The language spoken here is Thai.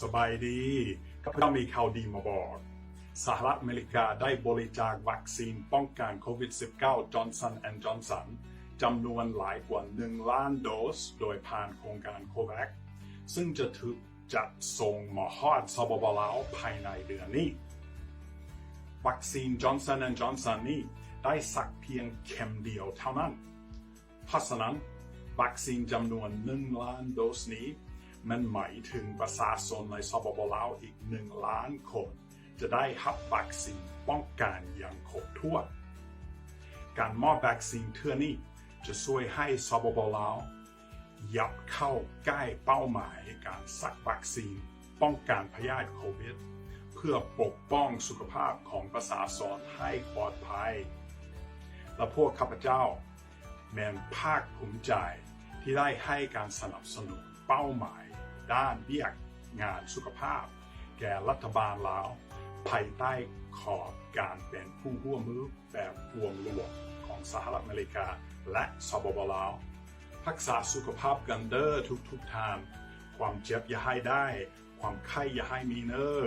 สบายดีข้าพเจ้ามีข่าวดีมาบอกสหรัฐอเมริกาได้บริจาควัคซีนป้องกันโควิด -19 Johnson Johnson จำนวนหลายกว่า 1 ล้านโดส โดยผ่านโครงการโควัคซึ่งจะถูกจัดส่งมาฮอดสปปลาวภายในเดือนนี้ วัคซีน Johnson Johnson นี้ได้สักเพียงเข็มเดียวเท่านั้น เพราะฉะนั้นวัคซีนจำนวน 1 ล้านโดสนี้ มันหมายถึงประชาชนในสปปลาวอีก1ล้านคน จะได้รับวัคซีนป้องกันอย่างครบถ้วน การมอบวัคซีนเทื่อนี้จะช่วยให้สปปลาวยับเข้าใกล้เป้าหมายการสักวัคซีนป้องกันพยาธิโควิด เพื่อปกป้องสุขภาพของประชาชนให้ปลอดภัย และพวกข้าพเจ้า แมนภาคภูมิใจที่ได้ให้การสนับสนุนเป้าหมาย ด้านเบี้ยงานสุขภาพ แก่รัฐบาลลาวภายใต้ขอบการเป็นผู้ร่วมมือแบบรวมรวมของสหรัฐอเมริกาและสบปลาวรักษาสุขภาพกันเด้อทุกทุกๆทาน ความเจ็บอย่าให้ได้ ความไข้อย่าให้มีเนอ้อ